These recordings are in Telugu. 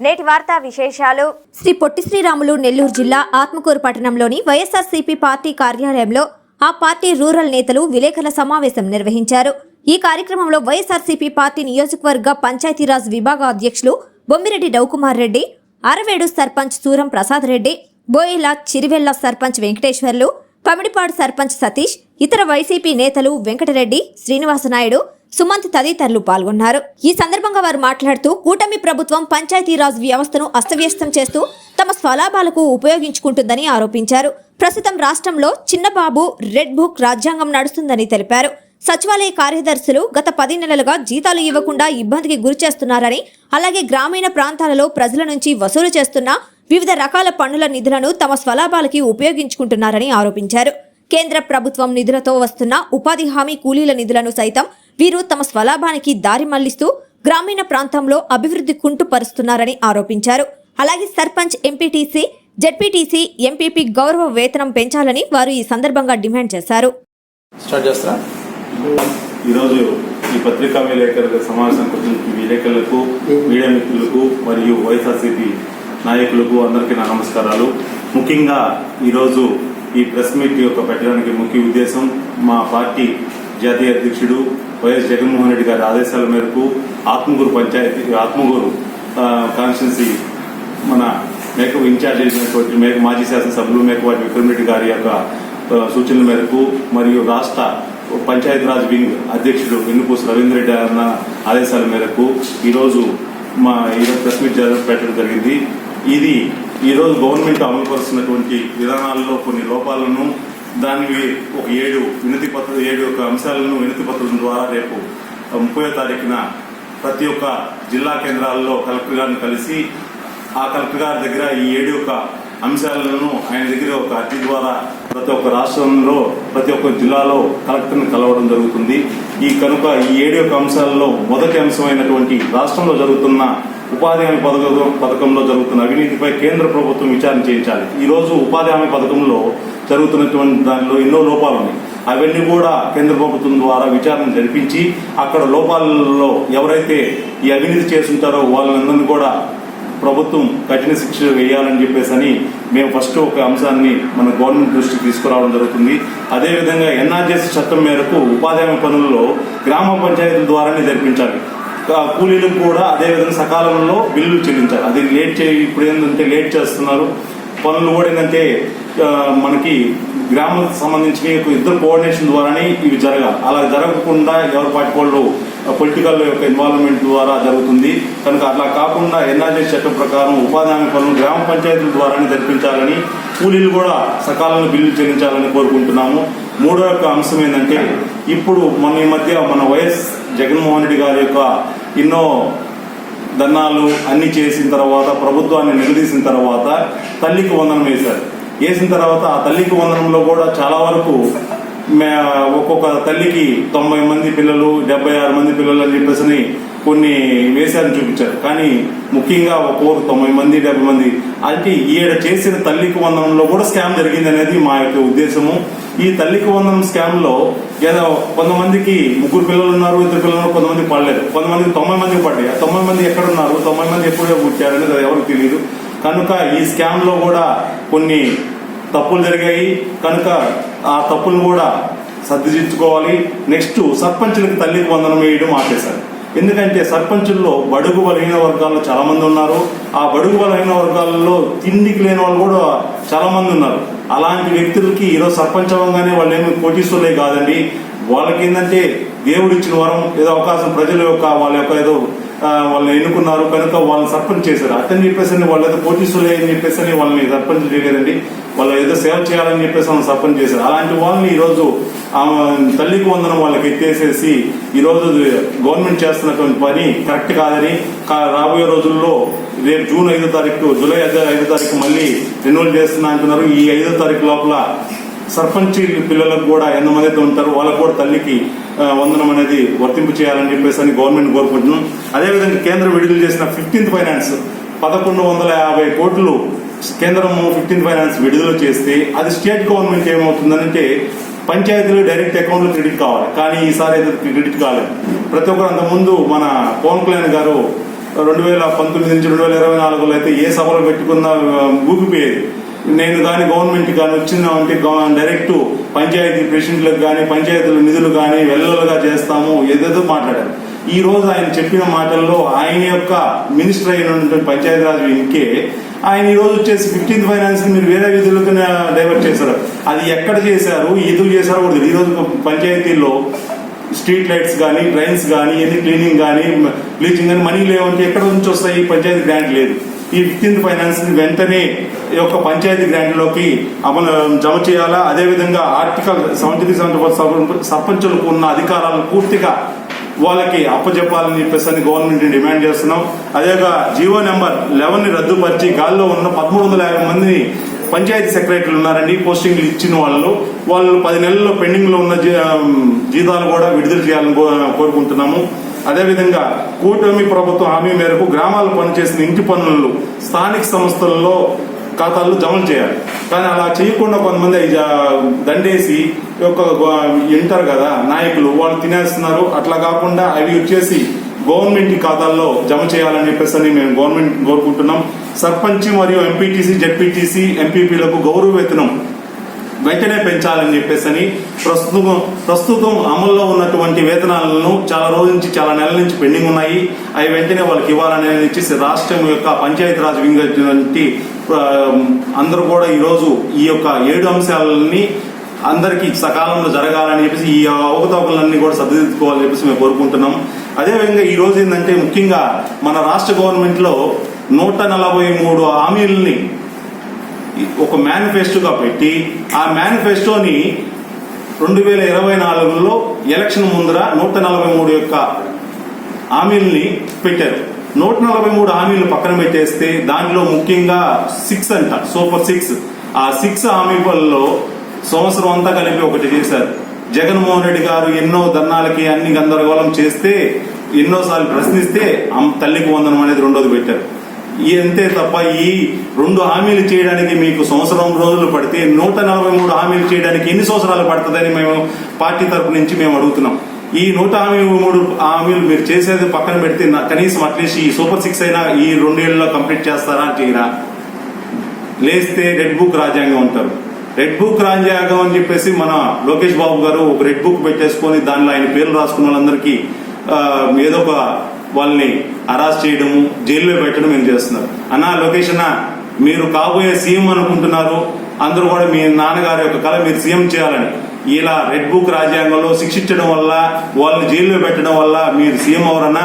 నేటి వార్తా విశేషాలు. శ్రీ పొట్టి శ్రీరాములు నెల్లూరు జిల్లా ఆత్మకూరు పట్టణంలోని వైఎస్ఆర్సీపీ పార్టీ కార్యాలయంలో ఆ పార్టీ రూరల్ నేతలు విలేకరుల సమావేశం నిర్వహించారు. ఈ కార్యక్రమంలో వైఎస్ఆర్సీపీ పార్టీ నియోజకవర్గ పంచాయతీరాజ్ విభాగ అధ్యక్షులు బొమ్మిరెడ్డి రవికుమార్ రెడ్డి అరవేడు సర్పంచ్ సూరం ప్రసాద్ రెడ్డి బోయిల చిరివెల్ల సర్పంచ్ వెంకటేశ్వర్లు పమిడిపాడు సర్పంచ్ సతీష్ ఇతర వైసీపీ నేతలు వెంకటరెడ్డి శ్రీనివాసనాయుడు సుమంత్ తదితరులు పాల్గొన్నారు. ఈ సందర్భంగా వారు మాట్లాడుతూ కూటమి ప్రభుత్వం పంచాయతీరాజ్ వ్యవస్థను అస్తవ్యస్తం చేస్తూ తమ స్వలాభాలకు ఉపయోగించుకుంటుందని ఆరోపించారు. ప్రస్తుతం రాష్ట్రంలో చిన్నబాబు రెడ్ బుక్ రాజ్యాంగం నడుస్తుందని తెలిపారు. సచివాలయ కార్యదర్శులు గత పది నెలలుగా జీతాలు ఇవ్వకుండా ఇబ్బందికి గురి చేస్తున్నారని అలాగే గ్రామీణ ప్రాంతాలలో ప్రజల నుంచి వసూలు చేస్తున్న వివిధ రకాల పన్నుల నిధులను తమ స్వలాభాలకి ఉపయోగించుకుంటున్నారని ఆరోపించారు. కేంద్ర ప్రభుత్వం నిధులతో వస్తున్న ఉపాధి హామీ కూలీల నిధులను సైతం వీరు తమ స్వలాభానికి దారి మళ్ళిస్తూ గ్రామీణ ప్రాంతంలో అభివృద్ధి కుంటుపరుస్తున్నారని ఆరోపించారు. అలాగే సర్పంచ్ ఎంపీటీసీ జడ్పీటీసీ ఎంపీపీ గౌరవ వేతనం పెంచాలని వారు ఈ సందర్భంగా డిమాండ్ చేశారు. స్టార్ట్ చేస్తారా? ఈరోజు ఈ పత్రికా విలేకరుల సమావేశానికి విలేకరులకు మీడియా మిత్రులకు మరియు వైఎస్ఆర్సీపీ నాయకులకు అందరికీ నా నమస్కారాలు. ముఖ్యంగా ఈరోజు ఈ ప్రెస్ మీట్ యొక్క పెట్టడానికి ముఖ్య ఉద్దేశం మా పార్టీ జాతీయ అధ్యక్షుడు వైఎస్ జగన్మోహన్ రెడ్డి గారి ఆదేశాల మేరకు ఆత్మగూరు పంచాయతీ ఆత్మగూరు కాన్స్టిట్యున్సీ మన మేకప్ ఇన్ఛార్జ్ అయినటువంటి మేక మాజీ శాసనసభ్యులు మేకవాటి విక్రమరెడ్డి గారి యొక్క సూచనల మేరకు మరియు రాష్ట్ర పంచాయతీరాజ్ వింగ్ అధ్యక్షుడు వెన్నుపూసి రవీంద్రెడ్డి అన్న ఆదేశాల మేరకు ఈరోజు మా ఈరోజు ప్రెస్ మీట్ పెట్టడం జరిగింది. ఇది ఈరోజు గవర్నమెంట్ అమలుపరుస్తున్నటువంటి విధానాల్లో కొన్ని లోపాలను దానికి ఒక ఏడు వినతి పత్ర ఏడు యొక్క అంశాలను వినతి పత్రం ద్వారా రేపు ముప్పై తారీఖున ప్రతి ఒక్క జిల్లా కేంద్రాల్లో కలెక్టర్ గారిని కలిసి ఆ కలెక్టర్ గారి దగ్గర ఈ ఏడు యొక్క అంశాలను ఆయన దగ్గర ఒక అర్జీ ద్వారా ప్రతి ఒక్క రాష్ట్రంలో ప్రతి ఒక్క జిల్లాలో కలెక్టర్ని కలవడం జరుగుతుంది. ఈ కనుక ఈ ఏడు యొక్క అంశాలలో మొదటి అంశమైనటువంటి రాష్ట్రంలో జరుగుతున్న ఉపాధి హామీ పథకం పథకంలో జరుగుతున్న అవినీతిపై కేంద్ర ప్రభుత్వం విచారణ చేయించాలి. ఈ రోజు ఉపాధి హామీ పథకంలో జరుగుతున్నటువంటి దానిలో ఎన్నో లోపాలు ఉన్నాయి. అవన్నీ కూడా కేంద్ర ప్రభుత్వం ద్వారా విచారణ జరిపించి అక్కడ లోపాలలో ఎవరైతే ఈ అవినీతి చేస్తుంటారో వాళ్ళందరినీ కూడా ప్రభుత్వం కఠిన శిక్ష వేయాలని చెప్పేసి అని మేము ఫస్ట్ ఒక అంశాన్ని మన గవర్నమెంట్ దృష్టికి తీసుకురావడం జరుగుతుంది. అదేవిధంగా ఎన్ఆర్జీఎస్ చట్టం మేరకు ఉపాధి హామీ పనుల్లో గ్రామ పంచాయతీల ద్వారానే జరిపించాలి. కూలీలకు కూడా అదేవిధంగా సకాలంలో బిల్లులు చెల్లించాలి. అది లేట్ చేయి ఇప్పుడు ఏంటంటే లేట్ చేస్తున్నారు. పనులు కూడా ఏంటంటే మనకి గ్రామం సంబంధించిన ఇద్దరు కోఆర్డినేషన్ ద్వారానే ఇవి జరగాలి. అలా జరగకుండా ఎవరి పార్టీ వాళ్ళు పొలిటికల్ యొక్క ఇన్వాల్వ్మెంట్ ద్వారా జరుగుతుంది. కనుక అట్లా కాకుండా ఎన్ఆర్జీ చట్టం ప్రకారం ఉపాధి హామీ పనులు గ్రామ పంచాయతీల ద్వారానే జరిపించాలని కూలీలు కూడా సకాలంలో బిల్లులు చెల్లించాలని కోరుకుంటున్నాము. మూడో యొక్క అంశం ఏంటంటే ఇప్పుడు మన ఈ మధ్య మన వైఎస్ జగన్మోహన్ రెడ్డి గారి యొక్క ఎన్నో దన్నాలు అన్ని చేసిన తర్వాత ప్రభుత్వాన్ని నిలదీసిన తర్వాత తల్లికి వందనం వేశారు. వేసిన తర్వాత ఆ తల్లికి వందనంలో కూడా చాలా వరకు ఒక్కొక్క తల్లికి తొంభై మంది పిల్లలు డెబ్బై ఆరు మంది పిల్లలు అని చెప్పేసి కొన్ని వేశారని చూపించారు. కానీ ముఖ్యంగా ఒక్కొక్క తొంభై మంది డెబ్బై మంది. అంటే ఈడ చేసిన తల్లికి వందనంలో కూడా స్కామ్ జరిగింది అనేది మా యొక్క ఉద్దేశము. ఈ తల్లికి వందనం స్కామ్లో ఏదో కొంతమందికి ముగ్గురు పిల్లలు ఉన్నారు ఇద్దరు పిల్లలు కొంతమంది పడలేదు. కొంతమంది తొంభై మందికి పడ్డాయి. ఆ తొంభై మంది ఎక్కడ ఉన్నారు? తొంభై మంది ఎప్పుడో పుట్టారు అనేది అది ఎవరికి తెలియదు కనుక ఈ స్కామ్లో కూడా కొన్ని తప్పులు జరిగాయి. కనుక ఆ తప్పులు కూడా సర్దిదిద్దుకోవాలి నెక్స్ట్ సర్పంచులకి తల్లికి వందనం వేయడం ఆపేశారు. ఎందుకంటే సర్పంచుల్లో బడుగు బలహీన వర్గాల్లో చాలా మంది ఉన్నారు. ఆ బడుగు బలహీన వర్గాల్లో తిండికి లేని వాళ్ళు కూడా చాలా మంది ఉన్నారు. అలాంటి వ్యక్తులకి ఈరోజు సర్పంచ్ అవ్వగానే వాళ్ళు ఏమి కోటీశ్వరులే కాదండి. వాళ్ళకి ఏంటంటే దేవుడు ఇచ్చిన వరం ఏదో అవకాశం ప్రజల యొక్క వాళ్ళ యొక్క ఏదో వాళ్ళని ఎన్నుకున్నారు కనుక వాళ్ళని సర్పంచ్ చేశారు. అతని చెప్పేసి వాళ్ళు ఏదో పోటీసులే అని చెప్పేసి వాళ్ళని సర్పంచ్ చేయలేదండి. వాళ్ళు ఏదో సేవ చేయాలని చెప్పేసి వాళ్ళని సర్పంచ్ చేశారు. అలాంటి వాళ్ళని ఈరోజు తల్లికి వందనం వాళ్ళకి ఎత్తేసేసి ఈరోజు గవర్నమెంట్ చేస్తున్నటువంటి పని కరెక్ట్ కాదని కా- రాబోయే రోజుల్లో రేపు జూన్ ఐదో తారీఖు జూలై ఐదో ఐదో తారీఖు మళ్ళీ రెన్యువల్ చేస్తున్నా అంటున్నారు. ఈ ఐదో తారీఖు లోపల సర్పంచ్ పిల్లలకు కూడా ఎంతమంది అయితే ఉంటారో వాళ్ళకు కూడా తల్లికి వందనం అనేది వర్తింపు చేయాలని చెప్పేసి అని గవర్నమెంట్ కోరుకుంటున్నాం. అదేవిధంగా కేంద్రం విడుదల చేసిన ఫిఫ్టీన్త్ ఫైనాన్స్ పదకొండు వందల యాభై కోట్లు కేంద్రం ఫిఫ్టీన్త్ ఫైనాన్స్ విడుదల చేస్తే అది స్టేట్ గవర్నమెంట్ ఏమవుతుందంటే పంచాయతీలు డైరెక్ట్ అకౌంట్లో క్రెడిట్ కావాలి. కానీ ఈసారి అయితే క్రెడిట్ కాలేదు. ప్రతి ఒక్కరు అంతకుముందు మన పవన్ కళ్యాణ్ గారు రెండు వేల పంతొమ్మిది నుంచి రెండు వేల ఇరవై నాలుగులో అయితే ఏ సభలో పెట్టుకున్నా ఊగిపోయేది. నేను కానీ గవర్నమెంట్ కానీ వచ్చిందామంటే అంటే డైరెక్ట్ పంచాయతీ ప్రెసిడెంట్లకు కానీ పంచాయతీల నిధులు కానీ వెల్లలుగా చేస్తాము ఏదేదో మాట్లాడారు. ఈ రోజు ఆయన చెప్పిన మాటల్లో ఆయన యొక్క మినిస్టర్ అయినటువంటి పంచాయతీరాజ్ వింకే ఆయన ఈ రోజు వచ్చేసి ఫిఫ్టీన్త్ ఫైనాన్స్ మీరు వేరే విధులకు డైవర్ట్ చేశారు. అది ఎక్కడ చేశారు ఎందుకు చేశారో కూడా ఈ రోజు పంచాయతీల్లో స్ట్రీట్ లైట్స్ కానీ ట్రైన్స్ కానీ ఎన్ని క్లీనింగ్ కానీ బ్లీచింగ్ కానీ మనీ లేవంటే ఎక్కడ నుంచి వస్తాయి? పంచాయతీ గ్రాంట్ లేదు. ఈ ఫిఫ్టీన్త్ ఫైనాన్స్ని వెంటనే ఈ యొక్క పంచాయతీ గ్రాంట్లోకి అమలు జమ చేయాలా? అదేవిధంగా ఆర్టికల్ సెవెంటీ త్రీ సెవెంటీ సర్పంచులకు ఉన్న అధికారాలను పూర్తిగా వాళ్ళకి అప్పచెప్పాలని చెప్పేసి అని గవర్నమెంట్ డిమాండ్ చేస్తున్నాం. అదేగా జీవో నెంబర్ లెవెన్ని రద్దుపరిచి గాల్లో ఉన్న పదమూడు వందల యాభై మందిని పంచాయతీ సెక్రటరీలు ఉన్నారండి. పోస్టింగ్లు ఇచ్చిన వాళ్ళు. వాళ్ళు పది నెలల్లో పెండింగ్లో ఉన్న జీ- జీతాలు కూడా విడుదల చేయాలని కో- కోరుకుంటున్నాము. అదేవిధంగా కూటమి ప్రభుత్వం హామీ మేరకు గ్రామాలు పనిచేసిన ఇంటి పనులు స్థానిక సంస్థల్లో ఖాతాల్లో జమ చేయాలి. కానీ అలా చేయకుండా కొంతమంది దండేసి యొక్క వింటారు కదా నాయకులు వాళ్ళు తినేస్తున్నారు. అట్లా కాకుండా అవి వచ్చేసి గవర్నమెంట్ ఖాతాల్లో జమ చేయాలని చెప్పేసి మేము గవర్నమెంట్ కోరుకుంటున్నాం. సర్పంచ్ మరియు ఎంపీటీసీ జెడ్పీటీసీ ఎంపీపీలకు గౌరవ వేతనం వెంటనే పెంచాలని చెప్పేసి అని ప్రస్తుతం ప్రస్తుతం అమల్లో ఉన్నటువంటి వేతనాలను చాలా రోజుల నుంచి చాలా నెలల నుంచి పెండింగ్ ఉన్నాయి. అవి వెంటనే వాళ్ళకి ఇవ్వాలని ఇచ్చేసి రాష్ట్రం యొక్క పంచాయతీరాజ్ వింగ్ అందరూ కూడా ఈరోజు ఈ యొక్క ఏడు అంశాలని అందరికీ సకాలంలో జరగాలని చెప్పేసి ఈ అవకతవకలన్నీ కూడా సరిదిద్దుకోవాలని చెప్పేసి మేము కోరుకుంటున్నాం. అదేవిధంగా ఈ రోజు ఏంటంటే ముఖ్యంగా మన రాష్ట్ర గవర్నమెంట్లో నూట నలభై మూడు హామీలని ఒక మేనిఫెస్టోగా పెట్టి ఆ మేనిఫెస్టోని రెండు వేల ఇరవై నాలుగులో ఎలక్షన్ ముందర నూట నలభై మూడు యొక్క హామీల్ని పెట్టారు. నూట నలభై మూడు హామీలు పక్కన పెట్టేస్తే దాంట్లో ముఖ్యంగా సిక్స్ అంట సూపర్ సిక్స్ ఆ సిక్స్ హామీలలో సంవత్సరం అంతా కలిపి ఒకటి చేశారు. జగన్మోహన్ రెడ్డి గారు ఎన్నో ధర్నాలకి అన్ని గందరగోళం చేస్తే ఎన్నోసార్లు ప్రశ్నిస్తే తల్లికి వందనం అనేది రెండోది పెట్టారు. ఈ అంతే తప్ప ఈ రెండు హామీలు చేయడానికి మీకు సంవత్సరం రోజులు పడితే నూట నలభై మూడు హామీలు చేయడానికి ఎన్ని సంవత్సరాలు పడుతుందని మేము పార్టీ తరపు నుంచి మేము అడుగుతున్నాం. ఈ నూట హామీ మూడు హామీలు మీరు చేసేది పక్కన పెడితే కనీసం అట్లీస్ట్ ఈ సూపర్ సిక్స్ అయినా ఈ రెండేళ్ళలో కంప్లీట్ చేస్తారా చేయరా? లేస్తే రెడ్ బుక్ రాజ్యాంగం ఉంటారు రెడ్ బుక్ రాజ్యాంగం అని చెప్పేసి మన లోకేష్ బాబు గారు ఒక రెడ్ బుక్ పెట్టేసుకొని దానిలో ఆయన పేర్లు రాసుకున్న వాళ్ళందరికీ ఏదో ఒక వాళ్ళని అరెస్ట్ చేయడము జైల్లో పెట్టడం ఏం చేస్తున్నారు? అన్నా లొకేషన్ మీరు కాబోయే సీఎం అనుకుంటున్నారు. అందరూ కూడా మీ నాన్నగారి యొక్క కళ మీరు సీఎం చేయాలని. ఇలా రెడ్ బుక్ రాజ్యాంగంలో శిక్షించడం వల్ల వాళ్ళని జైల్లో పెట్టడం వల్ల మీరు సీఎం అవరన్నా?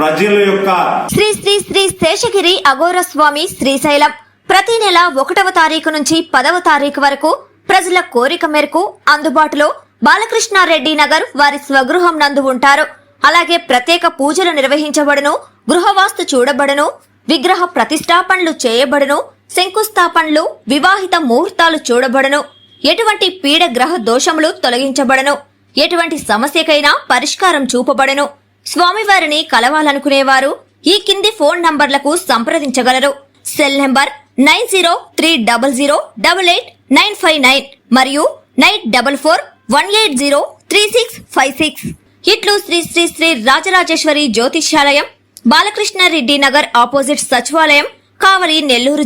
ప్రజల యొక్క శ్రీ శ్రీ శ్రీ శేషగిరి అఘోర స్వామి శ్రీశైలం. ప్రతి నెల ఒకటవ తారీఖు నుంచి పదవ తారీఖు వరకు ప్రజల కోరిక మేరకు అందుబాటులో బాలకృష్ణారెడ్డి నగర్ వారి స్వగృహం నందు ఉంటారు. అలాగే ప్రత్యేక పూజలు నిర్వహించబడును గృహవాస్తు చూడబడును విగ్రహ ప్రతిష్టాపనలు చేయబడును శంకుస్థాపనలు వివాహిత ముహూర్తాలు చూడబడును. ఎటువంటి పీడ గ్రహ దోషములు తొలగించబడను. ఎటువంటి సమస్యకైనా పరిష్కారం చూపబడను. స్వామివారిని కలవాలనుకునేవారు ఈ కింది ఫోన్ నంబర్లకు సంప్రదించగలరు. Cell number nine zero three double zero double eight nine five nine మరియు nine double four one eight zero three six five six. ఇట్లు శ్రీ శ్రీ శ్రీ రాజరాజేశ్వరి జ్యోతిష్యాలయం బాలకృష్ణారెడ్డి నగర్ ఆపోజిట్ సచివాలయం కావలి నెల్లూరు